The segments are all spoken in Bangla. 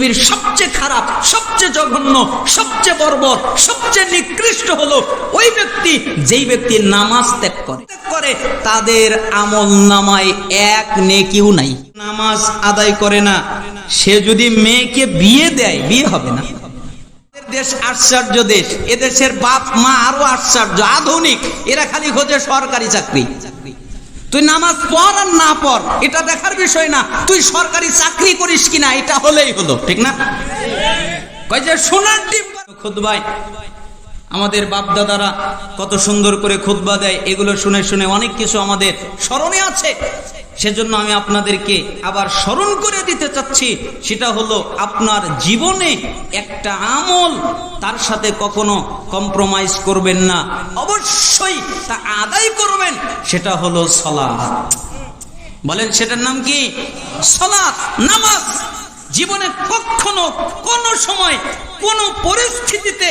পৃথিবীর সবচেয়ে খারাপ, সবচেয়ে জঘন্য, সবচেয়ে বর্বর, সবচেয়ে নিকৃষ্ট হলো ওই ব্যক্তি যেই ব্যক্তি নামাজ ত্যাগ করে। করে, তাদের আমল নামায় এক নেকিও নাই। নামাজ আদায় করে না। সে যদি মেয়েকে বিয়ে দেয়, বিয়ে হবে না। দেশ আশ্চর্য দেশ। এদেশের বাপ মা আরও আশ্চর্য, আধুনিক। এরা খালি খোঁজে সরকারি চাকরি। তুই নামাজ পড় আর না পড়, এটা দেখার বিষয় না। তুই সরকারি চাকরি করিস কিনা, এটা হলেই হলো, ঠিক না? কয় যে, সোনার ডিম খুদবাই আমাদের বাপদাদারা কত সুন্দর করে খুদবা দেয়, এগুলো শুনে শুনে অনেক কিছু আমাদের স্মরণে আছে। সেজন্য আমি আপনাদেরকে আবার স্মরণ করে দিতে চাচ্ছি, সেটা হলো আপনার জীবনে একটা আমল তার সাথে কখনো কম্প্রোমাইজ করবেন না। অবশ্যই তা আদায় করবেন, সেটা হলো সলাৎ বলেন, সেটার নাম কি? সলাৎ নামাজ। জীবনে কখনো কোন সময় কোন পরিস্থিতিতে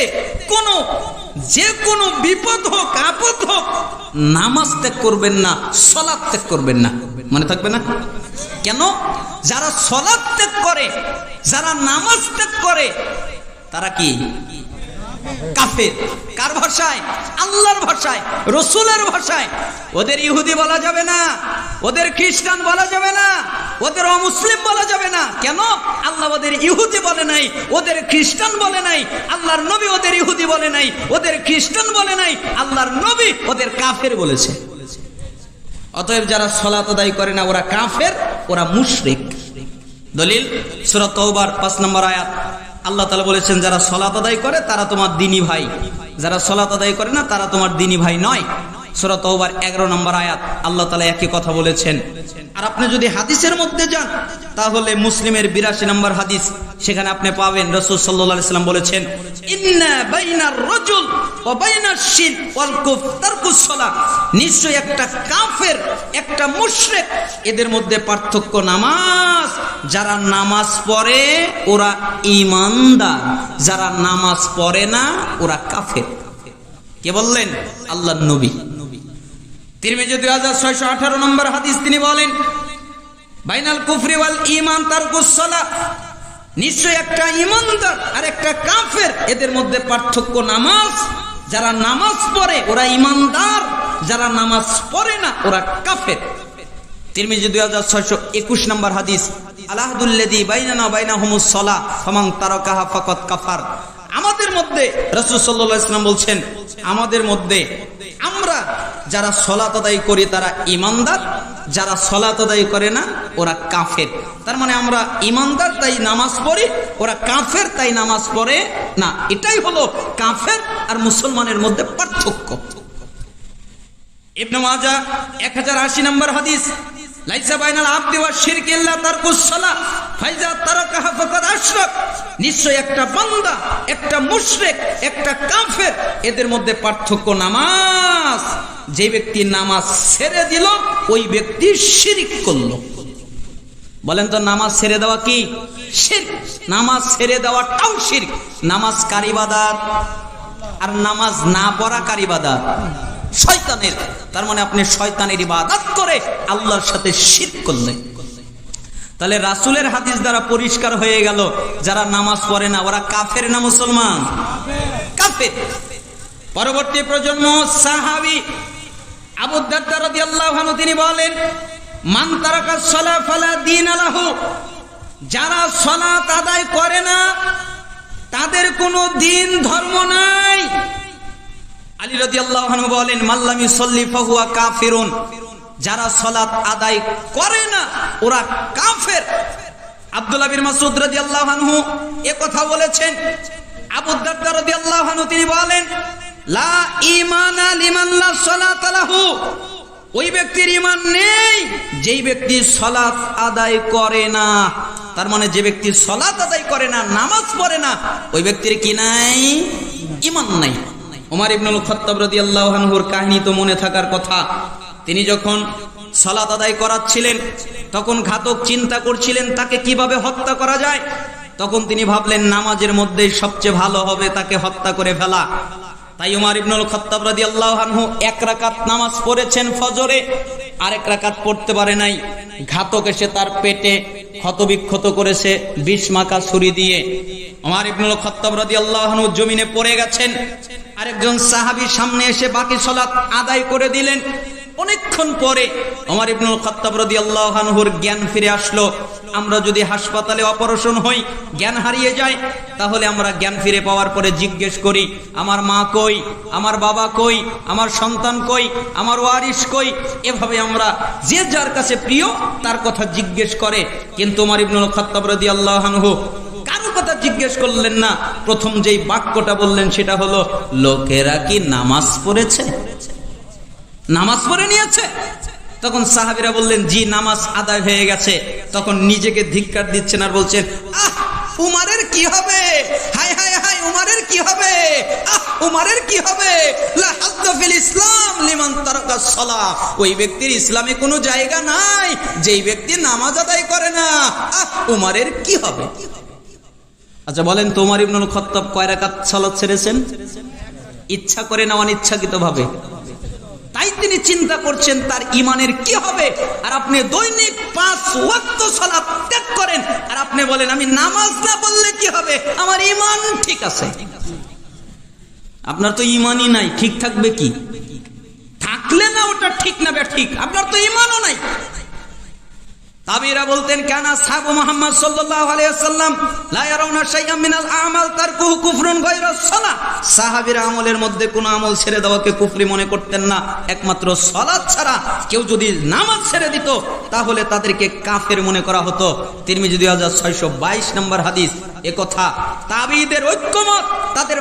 কোন যে কোনো বিপদ হোক, আপদ হোক, নামাজ ত্যাগ করবেন না সলাদ ত্যাগ করবেন না। মনে থাকবে না? কেন? যারা সলাদ ত্যাগ করে, যারা নামাজ ত্যাগ করে, তারা কি? কাফের। কার ভাষায় আল্লাহর ভাষায় রসুলের ভাষায় ওদের ইহুদি বলা যাবে না, ওদের খ্রিস্টান বলা যাবে না, ওদের অমুসলিম বলা যাবে না। কেন? আল্লাহ ওদের ইহুদি বলে নাই, ওদের খ্রিস্টান বলে নাই, আল্লাহর নবী ওদের ইহুদি বলে নাই, ওদের খ্রিস্টান বলে নাই, আল্লাহর নবী ওদের কাফের বলেছে। অতএব যারা সলাত আদায় করে না, ওরা কাফের, ওরা মুশরিক। দলিল সুরত পাঁচ নম্বর আয়াত। আল্লাহ তালা বলেছেন, যারা সলাত আদায় করে, তারা তোমার দিনী ভাই। যারা সলাত আদায় করে না, তারা তোমার দিনী ভাই নয়। সুরত ওবার এগারো নম্বর আয়াত, আল্লাহ তালা একই কথা বলেছেন। আর আপনি যদি হাদিসের মধ্যে যান, তাহলে মুসলিমের বিরাশি নম্বর হাদিস সেখানে আপনি পাবেন। রসুল সাল্লাহ সাল্লাম বলেছেন নিশ্চয় একটা কাফের, একটা মুশরিক, এদের মধ্যে পার্থক্য নামাজ। যারা নামাজ পড়ে, ওরা ইমানদার যারা নামাজ পড়ে না, ওরা কাফের। কে বললেন? আল্লাহ নবী। তিরমিজি দুই হাজার ছয়শো আঠারো নম্বর হাদিস তিনি বলেন, বাইনাল কুফরি ওয়াল ইমান তার গুসলা নিশ্চয় একটা ইমানদার আর একটা কাফের, এদের মধ্যে পার্থক্য নামাজ। যারা নামাজ পড়ে, ওরা ইমানদার। যারা নামাজ পড়ে না, ওরা কাফের। দুই হাজার ছয়শো একুশ নম্বর হাদিস বাইনা সলা কাফার। আমাদের মধ্যে বলছেন, আমাদের মধ্যে আমরা যারা সলাত আদায় করি, তারা ইমানদার যারা সলাত আদায় করে না, ওরা কাফের। তার মানে আমরা ইমানদার, তাই নামাজ পড়ি, ওরা কাফের, তাই নামাজ পড়ে না। এটাই হলো কাফের আর মুসলমানের মধ্যে পার্থক্য। ইবনে মাজা 1080 নম্বর হাদিস। লাইসা বাইনাল তারকুস একটা একটা একটা এদের মধ্যে পার্থক্য নামাজ। যে ব্যক্তি নামাজ ছেড়ে দিল, ওই ব্যক্তি শিরিক করল। বলেন তো নামাজ ছেড়ে দেওয়া কি? শিরক নামাজ ছেড়ে দেওয়াটাও শিরক নামাজ কারিবাদার আর নামাজ না পড়া কারিবাদার শয়তানের। তার মানে আপনি শয়তানের ইবাদত করে আল্লাহর সাথে শির করলেন। তাহলে রাসুলের হাদিস দ্বারা পরিষ্কার হয়ে গেল, যারা নামাজ পড়ে না, ওরা কাফের না মুসলমান? কাফের। পরবর্তী প্রজন্ম, সাহাবি আবু দারদা রাদিয়াল্লাহু আনহু, তিনি বলেন, মান তারাকা সলা ফালা দিন আলাহু যারা সলাত আদায় করে না, তাদের কোনো দিন ধর্ম নাই। আলী রাদিয়াল্লাহু আনহু বলেন মাল্লামি সল্লি ফাহুয়া কাফিরুন। যারা সলাত আদায় করে না, ওরা কাফের। আব্দুল্লাহ বিন মাসউদ রাদিয়াল্লাহু আনহু এ কথা বলেছেন। তিনি বলেন, লা ওই ব্যক্তির নেই, যেই ব্যক্তি আদায় করে না। তার মানে যে ব্যক্তি আদায় করে না, নামাজ পড়ে না, ওই ব্যক্তির কি নাই? ঈমান নাই। ওমর ইবনুল খত্তাব রাদিয়াল্লাহু আনহুর কাহিনী তো মনে থাকার কথা। তিনি যখন সালাত আদায় করাচ্ছিলেন, তখন ঘাতক চিন্তা করছিলেন, তাকে কীভাবে হত্যা করা যায়? তখন তিনি ভাবলেন, নামাজের মধ্যে সবচেয়ে ভালো হবে তাকে হত্যা করে ফেলা। তাই উমার ইবনুল খত্তাব রাদিয়াল্লাহু আনহু এক রাকাত নামাজ পড়েছেন ফজরে, আরেক রাকাত পড়তে পারে নাই। ঘাতক এসে তার পেটে ক্ষতবিক্ষত করেছে, বিষ মাকা ছুরি দিয়ে। আমার ইবনুল খত্তাব রাদিয়াল্লাহু জমিনে পড়ে গেছেন। আরেকজন সাহাবী সামনে এসে বাকি সলাৎ আদায় করে দিলেন। অনেকক্ষণ পরে আমার ইবনুল খত্তাব রাদিয়াল্লাহু আনহুর জ্ঞান ফিরে আসলো। আমরা যদি হাসপাতালে অপারেশন হই, জ্ঞান হারিয়ে যায়, তাহলে আমরা জ্ঞান ফিরে পাওয়ার পরে জিজ্ঞেস করি, আমার মা কই? আমার বাবা কই? আমার সন্তান কই? আমার ওয়ারিস কই? এভাবে আমরা যে যার কাছে প্রিয়, তার কথা জিজ্ঞেস করে। কিন্তু আমার ইবনুল খত্তাব রাদিয়াল্লাহু আনহু কারও কথা জিজ্ঞেস করলেন না। প্রথম যেই বাক্যটা বললেন সেটা হলো, লোকেরা কি নামাজ পড়েছে? নামাজ পড়ে নিয়েছে। তখন সাহাবিরা বললেন, জি, নামাজ আদায় হয়ে গেছে। তখন নিজেকে ধিক্কার দিচ্ছেন আর বলছেন, আহ, উমারের কি হবে? হাই হাই হাই উমারের কি হবে? আহ, উমারের কি হবে? ওই ব্যক্তির জায়গা নাই। যেই ব্যক্তি নামাজ আদায় করে না, আহ, উমারের কি হবে? আচ্ছা বলেন তোমার ইবনুল খত্তাব কয় রাকাত সালাত ছেড়েছেন? ইচ্ছা করে না অনিচ্ছাকৃত ভাবে তাই তিনি চিন্তা করছেন, তার ইমানের কি হবে? আর আপনি দৈনিক পাঁচ ওয়াক্ত সালাত ত্যাগ করেন, আর আপনি বলেন, আমি নামাজ না বললে কি হবে? আমার ইমান ঠিক আছে। আপনার তো ইমানই নাই, ঠিক থাকবে কি? থাকলে না ওটা ঠিক না বে ঠিক। আপনার তো ইমানও নাই। তাবিরা বলতেন, কেন সাহাবু মোহাম্মদ সাল্লাল্লাহু আলাইহি ওয়াসাল্লাম? কুফরুন আমলের মধ্যে কোনো আমল ছেড়ে মনে করতেন না। একমাত্র ছাড়া কেউ যদি নামাজ ছেড়ে দিত, তাহলে তাদেরকে মনে করা হতো। তিরমিজি 2622 নম্বর হাদিস এ তাবিদের ঐক্যমত, তাদের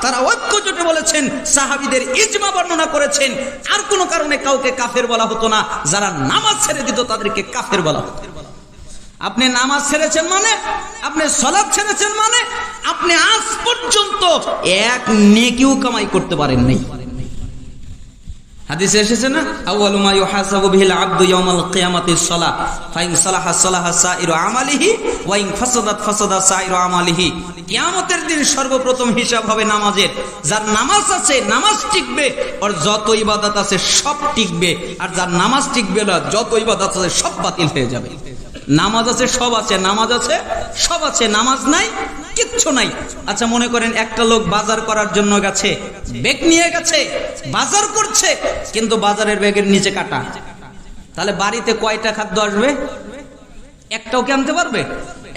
তারা বলেছেন, সাহাবীদের ইজমা বর্ণনা করেছেন। আর কোনো কারণে কাউকে কাফের বলা হতো না, যারা নামাজ ছেড়ে দিত তাদেরকে কাফের বলা হতো। আপনি নামাজ ছেড়েছেন মানে? আপনি সলাপ ছেড়েছেন মানে? আপনি আজ পর্যন্ত এক নেকিও কামাই করতে পারেন হাদিসে এসেছে না? আউয়ালু মা ইউহাসাবু বিহিল আবদু ইয়াউমাল কিয়ামাতি সালাহ ফাইন সালাহা সালাহা সাইরু আমালিহি, ওয়া ইন ফাসাদাত ফাসাদা সাইরু আমালিহি। কিয়ামতের দিন সর্বপ্রথম হিসাব হবে নামাজের। যার নামাজ আছে, নামাজ টিকবে, আর যত ইবাদত আছে সব টিকবে। আর যার নামাজ টিকবে না, যত ইবাদত আছে সব বাতিল হয়ে যাবে। নামাজ আছে, সব আছে, নামাজ আছে, সব আছে, নামাজ নাই কিচ্ছু নাই। আচ্ছা মনে করেন একটা লোক বাজার করার জন্য গেছে, ব্যাগ নিয়ে গেছে, বাজার করছে, কিন্তু বাজারের ব্যাগের নিচে কাটা। তাহলে বাড়িতে কয়টা খাদ্য আসবে? একটাও কি আনতে পারবে?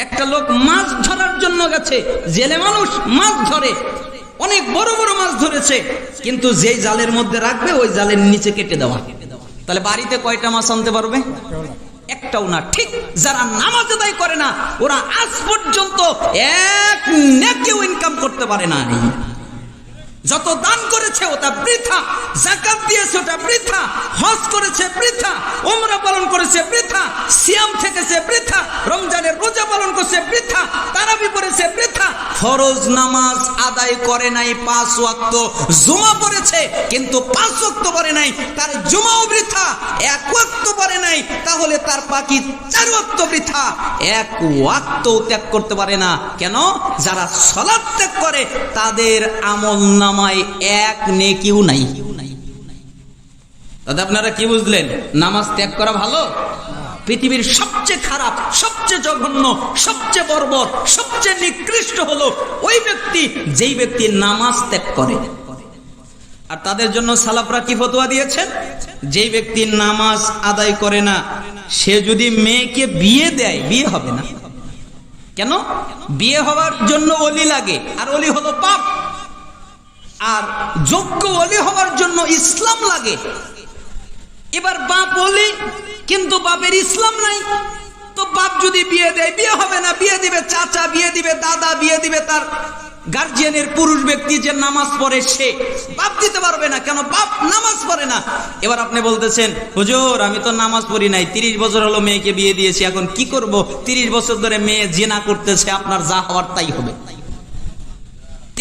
একটা লোক মাছ ধরার জন্য গেছে, জেলে মানুষ মাছ ধরে, অনেক বড় বড় মাছ ধরেছে, কিন্তু যেই জালের মধ্যে রাখবে, ওই জালের নিচে কেটে দেওয়া। তাহলে বাড়িতে কয়টা মাছ আনতে পারবে? একটাও না, ঠিক যারা নামাজ আদায় করে না, ওরা আজ পর্যন্ত এক নেকেও ইনকাম করতে পারে না যত দান করেছে ওটা বৃথা, জাকাত দিয়েছে ওটা বৃথা, হজ করেছে বৃথা ওমরা পালন করেছে বৃথা, সিয়াম থেকেছে বৃথা, রমজানের রোজা পালন করেছে বৃথা, তারাবি করেছে বৃথা। ফরজ নামাজ আদায় করে নাই পাঁচ ওয়াক্ত, জুমা পড়েছে কিন্তু পাঁচ ওয়াক্ত পড়ে নাই, তার জুমাও বৃথা, এক ওয়াক্ত পড়ে নাই, তাহলে তার বাকি চার ওয়াক্ত বৃথা। এক ওয়াক্ত ত্যাগ করতে পারে না। কেন? যারা সলাৎ ত্যাগ করে, তাদের আমল নামায় এক নেকিও নাই। দাদা, আপনারা কি বুঝলেন? নামাজ ত্যাগ করা ভালো? পৃথিবীর সবচেয়ে খারাপ, সবচেয়ে জঘন্য, সবচেয়ে বর্বর, সবচেয়ে নিকৃষ্ট হলো ওই ব্যক্তি, যেই ব্যক্তি নামাজ ত্যাগ করে। আর তাদের জন্য সালাফরা কি ফতোয়া দিয়েছেন? যেই ব্যক্তি নামাজ আদায় করে না, সে যদি মেয়েকে বিয়ে দেয়, বিয়ে হবে না। কেন? বিয়ে হওয়ার জন্য অলি লাগে, আর অলি হলো পাপ। আর যোগ্য অলি হওয়ার জন্য ইসলাম লাগে। এবার বাপ অলি কিন্তু বাপের ইসলাম নাই। তো বাপ যদি বিয়ে দেয়, বিয়ে হবে না। বিয়ে দিবে চাচা, বিয়ে দিবে দাদা, বিয়ে দিবে তার গার্জিয়ানের পুরুষ ব্যক্তি যে নামাজ পড়ে সে। বাপ দিতে পারবে না কেন? বাপ নামাজ পড়ে না। এবার আপনি বলতেছেন, হুজুর, আমি তো নামাজ পড়ি নাই। তিরিশ বছর হলো মেয়েকে বিয়ে দিয়েছি। এখন কি করব? তিরিশ বছর ধরে মেয়ে জেনা করতেছে। আপনার যা হওয়ার তাই হবে।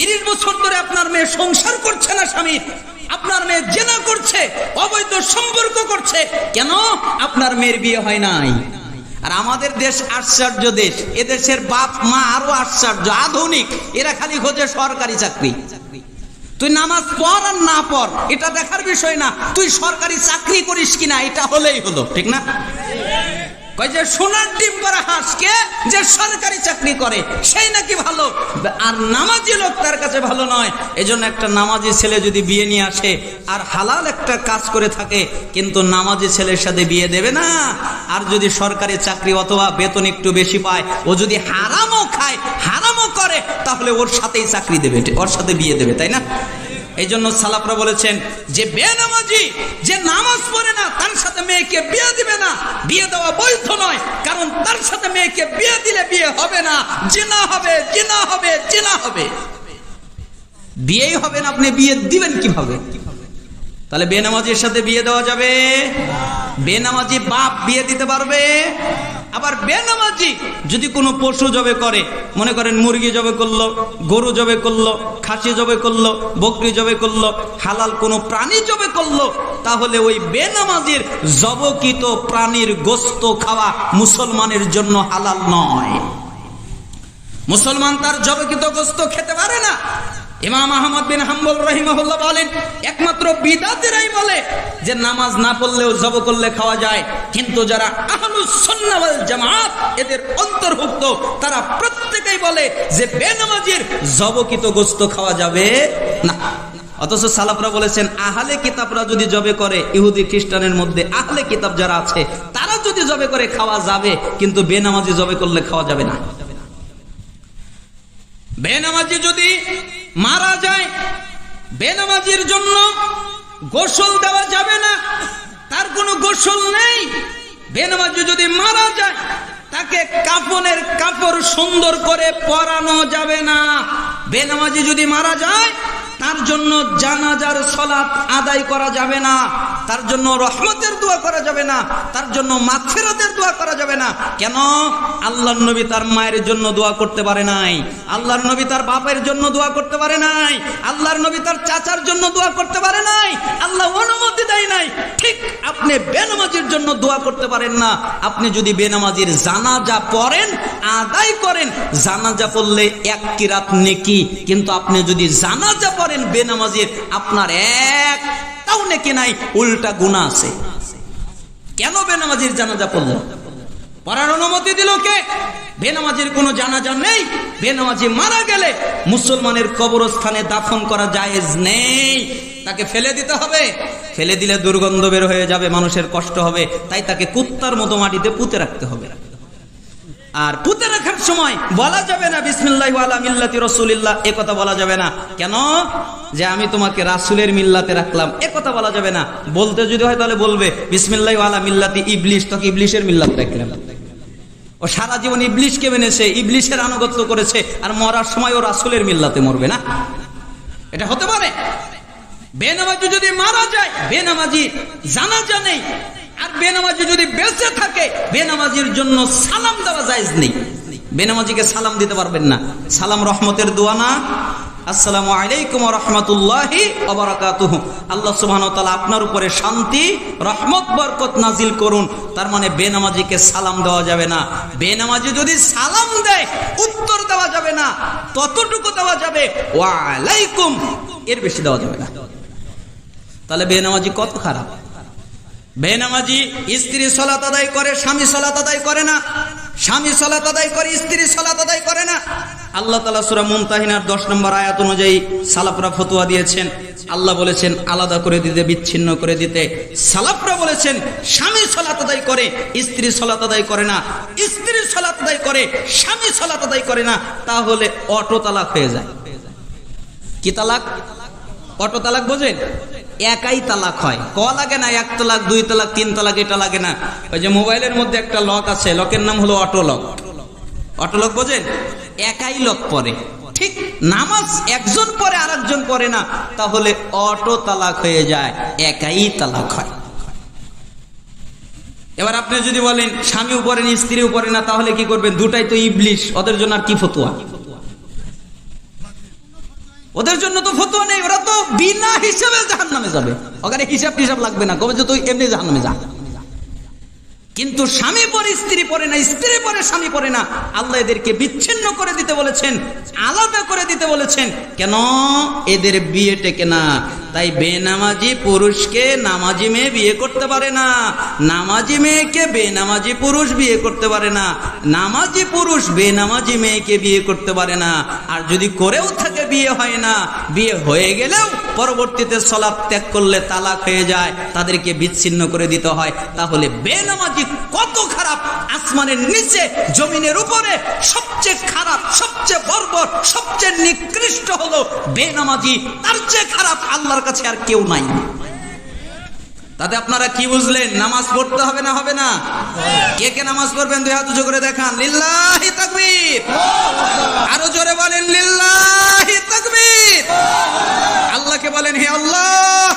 তিরিশ বছর ধরে আপনার মেয়ে সংসার করছে না স্বামীর আপনার মেয়ে জেনা করছে, অবৈধ সম্পর্ক করছে। কেন? আপনার মেয়ের বিয়ে হয় নাই। আর আমাদের দেশ আশ্চর্য দেশ। এদেশের বাপ, মা আরও আশ্চর্য, আধুনিক। এরা খালি খোঁজে সরকারি চাকরি। তুই নামাজ পড় আর না পড়, এটা দেখার বিষয় না। তুই সরকারি চাকরি করিস কিনা, এটা হলেই হলো, ঠিক না? কয় যে সোনার ডিম করা হাঁসকে যে সরকারি চাকরি করে, সেই নাকি ভালো? আর নামাজি লোক তার কাছে ভালো নয়। এজন্য একটা নামাজি ছেলে যদি বিয়ে নিয়ে আসে, আর হালাল একটা কাজ করে থাকে, কিন্তু নামাজি ছেলের সাথে বিয়ে দেবে না। আর যদি সরকারি চাকরি অথবা বেতন একটু বেশি পায়, ও যদি হারামও খায়, হারামও করে, তাহলে ওর সাথেই চাকরি দেবে, ওর সাথে বিয়ে দেবে, তাই না? এই জন্য সালাপরা বলেছেন, যে বেনামাজি, যে নামাজ পড়ে না, তার সাথে মেয়েকে বিয়ে দিবে না। বিয়ে দেওয়া বৈধ নয়, কারণ তার সাথে মেয়েকে বিয়ে দিলে বিয়ে হবে না। জিনা হবে জিনা হবে জিনা হবে। বিয়েই হবে না, আপনি বিয়ে দিবেন কীভাবে? তাহলে বেনামাজির সাথে বিয়ে দেওয়া যাবে? বেনামাজি বাপ বিয়ে দিতে পারবে? আবার বেনামাজি যদি কোনো পশু জবে করে, মনে করেন মুরগি জবে করল, গরু জবে করল, খাসি জবে করল, বকরি জবে করল, হালাল কোনো প্রাণী জবে করল, তাহলে ওই বেনামাজির জবকিত প্রাণীর গোস্ত খাওয়া মুসলমানের জন্য হালাল নয়। মুসলমান তার জবকিত গোস্ত খেতে পারে না। ইমাম আহমদ বিন হাম্বল রহিমহুল্লাহ বলেন, একমাত্র বিদাতিরাই বলে যে নামাজ না পড়লেও জব করলে খাওয়া যায়। কিন্তু যারা আহলুস সুন্নাহ ওয়াল জামাত, এদের অন্তর্ভুক্ত, তারা প্রত্যেকেই বলে যে বেনামাজির জবকিত গোস্ত খাওয়া যাবে না। অথচ সালাফরা বলেছেন, আহলে কিতাবরা যদি জবে করে, ইহুদি খ্রিস্টানের মধ্যে আহলে কিতাব যারা আছে, তারা যদি জবে করে খাওয়া যাবে, কিন্তু বেনামাজি জবে করলে খাওয়া যাবে না। বেনামাজি যদি মারা যায়, বেনামাজির জন্য গোসল দেওয়া যাবে না, তার কোনো গোসল নেই। বেনামাজি যদি মারা যায়, তাকে কাপনের কাপড় সুন্দর করে পরানো যাবে না। বেনামাজি যদি মারা যায়, তার জন্য জানাজার সলাৎ আদায় করা যাবে না। তার জন্য রহমতের দোয়া করা যাবে না, তার জন্য মাগফিরাতের দোয়া করা যাবে না। কেন? আল্লাহর নবী তার মায়ের জন্য দোয়া করতে পারে নাই, আল্লাহর নবী তার বাপের জন্য দোয়া করতে পারে নাই, আল্লাহর নবী তার চাচার জন্য দোয়া করতে পারে নাই, আল্লাহ অনুমতি দেয় নাই। ঠিক আপনি বেনামাজির জন্য দোয়া করতে পারেন না। আপনি যদি বেনামাজির জানাজা পড়েন, আদায় করেন, জানাজা পড়লে এক কিরাত নেকি, কিন্তু আপনি যদি জানাজা পড়েন বেনামাজির, আপনার এক নেকি নাই, উল্টা গুণা আছে। কেন বেনামাজির জানাজা পড়লেন পড়ার অনুমতি দিল কে? বেনামাজির কোনো জানাজা নেই। বেনামাজি মারা গেলে মুসলমানের কবরস্থানে দাফন করা জায়েজ নেই। তাকে ফেলে দিতে হবে। ফেলে দিলে দুর্গন্ধ বের হয়ে যাবে, মানুষের কষ্ট হবে। তাই তাকে কুত্তার মতো মাটিতে পুঁতে রাখতে হবে। আর পুঁতে রাখার সময় বলা যাবে না, বিসমিল্লাহ মিল্লাতি রসুলিল্লাহ, এ কথা বলা যাবে না। কেন? যে আমি তোমাকে রাসুলের মিল্লাতে রাখলাম, এ কথা বলা যাবে না। বলতে যদি হয় তাহলে বলবে, বিসমিল্লাহ আলা মিল্লাতি ইবলিশ, তোকে ইবলিশের মিল্লাতে রাখলাম। ও সারা জীবন ইবলিশকে মেনেছে, ইবলিশের আনুগত্য করেছে, আর মরার সময় ও রাসুলের মিল্লাতে মরবে না। এটা হতে পারে। বেনামাজি যদি মারা যায়, বেনামাজি জানা জানেই আর বেনামাজি যদি বেঁচে থাকে, বেনামাজির জন্য সালাম দেওয়া যায় নেই। বেনামাজিকে সালাম দিতে পারবেন না। সালাম রহমতের দোয়া না। আসসালামু আলাইকুম রহমতুল্লাহি অবরাকাতুহু আল্লাহ সুবহানাহু ওয়া তাআলা আপনার উপরে শান্তি, রহমত, বরকত নাজিল করুন। তার মানে বেনামাজিকে সালাম দেওয়া যাবে না। বেনামাজি যদি সালাম দেয়, উত্তর দেওয়া যাবে না। ততটুকু দেওয়া যাবে। ওয়া আলাইকুম। এর বেশি দেওয়া যাবে না। তাহলে বেনামাজি কত খারাপ? বেনামাজি স্ত্রী সলাত আদায় করে, স্বামী সলাত আদায় করে না। স্বামী সলাত আদায় করে, স্ত্রী সলাত আদায় করে না। আল্লাহ তালা সুরা মুমতাহিনার দশ নম্বর আয়াত অনুযায়ী সালাফরা ফতুয়া দিয়েছেন। আল্লাহ বলেছেন, আলাদা করে দিতে, বিচ্ছিন্ন করে দিতে। সালাফরা বলেছেন, স্বামী সলাত আদায় করে, স্ত্রী সলাত আদায় করে না। স্ত্রী সলাত আদায় করে, স্বামী সলাত আদায় করে না। তাহলে অটো তালাক হয়ে যায়। কি তালাক? অটো তালাক বোঝেন? একাই তালাক হয়। ক লাগে না, এক তালাক, দুই তালাক, তিন তালাক, এটা লাগে না। ওই যে মোবাইলের মধ্যে একটা লক আছে, লকের নাম হলো অটো লক অটো লক বোঝেন? একাই লক পরে। ঠিক নামাজ একজন পরে আর একজন পরে না। তাহলে অটো তালাক হয়ে যায়, একাই তালাক হয়। এবার আপনি যদি বলেন, স্বামী উপরে স্ত্রী উপরে না, তাহলে কি করবেন? দুটাই তো ইবলিশ, ওদের জন্য আর কি ফতুয়া? ওদের জন্য তো ফতুয়া নেই ওরা তো বিনা হিসাবে জাহান নামে যাবে। ওখানে হিসাব টিসাব লাগবে না, কবে যে তুই এমনি জাহান নামে যা। কিন্তু স্বামী পরে, স্ত্রী পরে না, স্ত্রী পরে, স্বামী পরে না, আল্লাহ এদেরকে বিচ্ছিন্ন করে দিতে বলেছেন, আলাদা করে দিতে বলেছেন, কেন? এদের বিয়ে টেকে না তাই বেনামাজি পুরুষকে নামাজি মেয়ে বিয়ে করতে পারে না। নামাজি মেয়েকে বেনামাজি পুরুষ বিয়ে করতে পারে না। নামাজি পুরুষ বেনামাজি মেয়েকে বিয়ে করতে পারে না। আর যদি করেও থাকে বিয়ে হয় না, বিয়ে হয়ে গেলেও পরবর্তীতে সলাপ ত্যাগ করলে তালাক হয়ে যায়, তাদেরকে বিচ্ছিন্ন করে দিতে হয়। তাহলে বেনামাজি কত খারাপ, আসমানের নিচে, জমিনের উপরে সবচেয়ে খারাপ, সবচেয়ে বর্বর, সবচেয়ে নিকৃষ্ট হলো বেনামাজি। তার চেয়ে খারাপ আল্লাহর কাছে আর কেউ নাই। তাতে আপনারা কি বুঝলেন? নামাজ পড়তে হবে না হবে না? কে কে নামাজ পড়বেন? দুই হাত উঁচু করে দেখান। লিল্লাহি তাকবীর। আরও জোরে বলেন, লিল্লাহি তাকবীর। আল্লাহকে বলেন, হে আল্লাহ,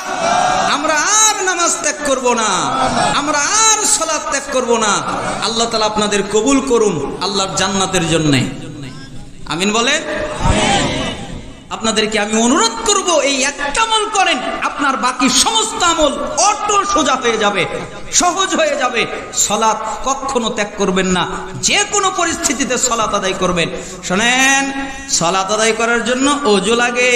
আমরা আর নামাজ ত্যাগ করব না। আমরা আর সালাত ত্যাগ করব না। আল্লাহ তাআলা আপনাদের কবুল করুন আল্লাহর জান্নাতের জন্য। আমিন বলেন? আপনাদেরকে আমি অনুরোধ করব, এই একটা আমল করেন, আপনার বাকি সমস্ত আমল অটো সোজা হয়ে যাবে, সহজ হয়ে যাবে। সলাৎ কখনো ত্যাগ করবেন না, যে কোনো পরিস্থিতিতে সলাৎ আদায় করবেন। শোনেন, সলাৎ আদায় করার জন্য ওজো লাগে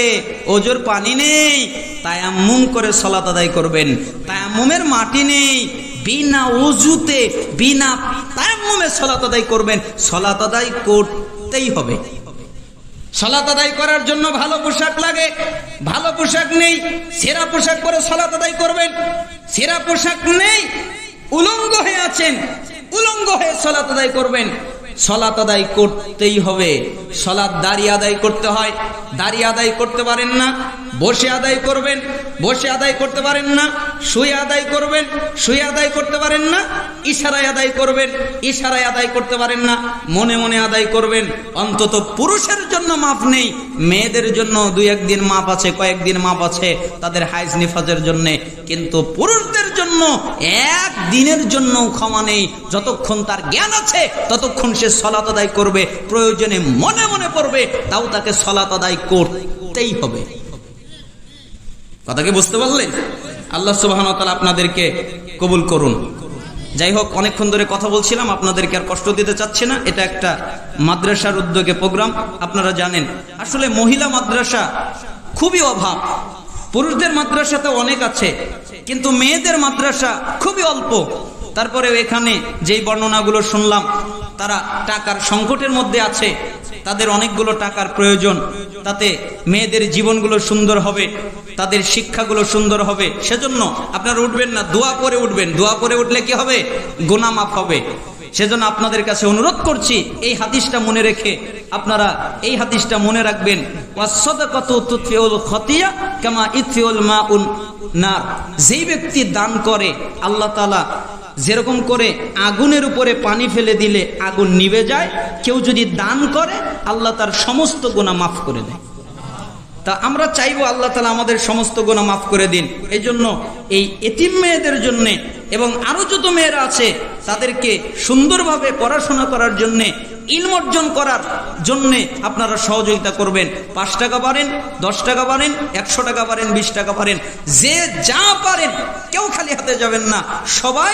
ওজোর পানি নেই, তায়াম্মুম করে সলাৎ আদায় করবেন। তায়াম্মুমের মাটি নেই, বিনা অজুতে, বিনা তায়াম্মুমে সলাৎ আদায় করবেন। সলাৎ আদায় করতেই হবে। সলাত আদায় করার জন্য ভালো পোশাক লাগে, ভালো পোশাক নেই, সেরা পোশাক পরে সলাত আদায় করবেন। সেরা পোশাক নেই, উলঙ্গ হয়ে আছেন, উলঙ্গ হয়ে সলাত আদায় করবেন। সলাত আদায় করতেই হবে। সলাত দাঁড়িয়ে আদায় করতে হয়। দাঁড়িয়ে আদায় করতে পারেন না, বসে আদায় করবেন, বসে আদায় করতে পারেন না, শুয়ে আদায় করবেন, শুয়ে আদায় করতে পারেন না, ইশারায় আদায় করবেন, ইশারায় আদায় করতে পারেন না, মনে মনে আদায় করবেন। অন্তত পুরুষের জন্য মাপ নেই, মেয়েদের জন্য দুই একদিন মাপ আছে, কয়েকদিন মাপ আছে তাদের হাইজ নিফাজের জন্য। কিন্তু পুরুষদের জন্য, এক দিনের জন্য ক্ষমা নেই। যতক্ষণ তার জ্ঞান আছে, ততক্ষণ সে সলাত আদায় করবে। প্রয়োজনে মনে মনে পড়বে, তাও তাকে সলাত আদায় করতেই হবে। কথা কি বুঝতে পারলেন? আল্লাহ সুবাহন তালা আপনাদেরকে কবুল করুন। যাই হোক, অনেকক্ষণ ধরে কথা বলছিলাম, আপনাদেরকে আর কষ্ট দিতে চাচ্ছি না। এটা একটা মাদ্রাসার উদ্যোগে প্রোগ্রাম, আপনারা জানেন। আসলে মহিলা মাদ্রাসা খুবই অভাব। পুরুষদের মাদ্রাসাতে অনেক আছে। কিন্তু মেয়েদের মাদ্রাসা খুবই অল্প। তারপরে এখানে যেই বর্ণনাগুলো শুনলাম, তারা টাকার সংকটের মধ্যে আছে, তাদের অনেকগুলো টাকার প্রয়োজন, তাতে মেয়েদের জীবনগুলো সুন্দর হবে, তাদের শিক্ষাগুলো সুন্দর হবে। সেজন্য আপনারা উঠবেন না, দোয়া করে উঠবেন। দোয়া করে উঠলে কি হবে? গোনা মাফ হবে। সেজন্য আপনাদের কাছে অনুরোধ করছি, এই হাদিসটা মনে রেখে আপনারা এই হাদিসটা মনে রাখবেন। যেই ব্যক্তি দান করে, আল্লাহ তাআলা যেরকম করে আগুনের উপরে পানি ফেলে দিলে আগুন নিভে যায়, কেউ যদি দান করে, আল্লাহ তার সমস্ত গোনা মাফ করে দেয়। তা আমরা চাইব আল্লাহ তালা আমাদের সমস্ত গোনা মাফ করে দিন। এই জন্য এই এতিম মেয়েদের জন্যে এবং আরও যত মেয়েরা আছে তাদেরকে সুন্দরভাবে পড়াশোনা করার জন্যে, ইলম অর্জন করার জন্যে আপনারা সহযোগিতা করবেন। পাঁচ টাকা পারেন, দশ টাকা পারেন, একশো টাকা পারেন, বিশ টাকা পারেন। যে যা পারেন, কেউ খালি হাতে যাবেন না। সবাই